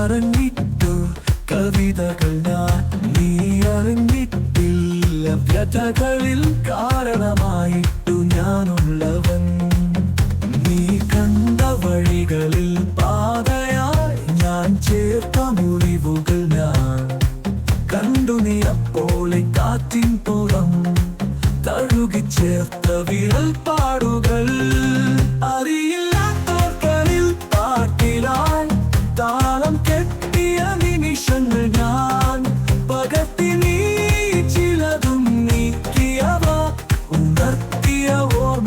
നീ മറഞ്ഞിട്ടു കവിതകൾ ഞാൻ നീ അറിഞ്ഞിട്ടില്ല. വ്യഥകളിൽ കാരണമായിട്ടു ഞാനുള്ളവൻ. നീ കണ്ട വഴികളിൽ പാതയായി ഞാൻ ചേർത്ത മുറിവുകൾ ഞാൻ. കണ്ടു നീ അപ്പോളെ കാറ്റിൻ പുറം. തഴുകി ചേർത്ത വിരൽ പാടുകൾ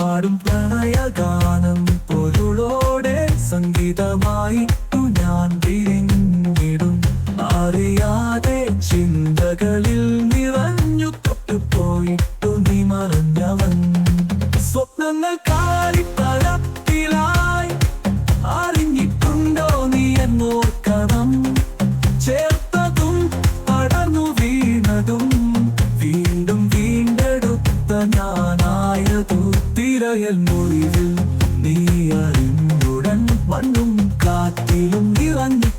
പാടും പ്രണയഗാനം പൊരുളോടെ സംഗീതമായിട്ടു ഞാൻ തിരിഞ്ഞിടും അറിയാതെ ചിന്തകളിൽ செயல் மொழிவில் நீ அறிந்துடன் மண்ணும் காத்திலும் இறங்கி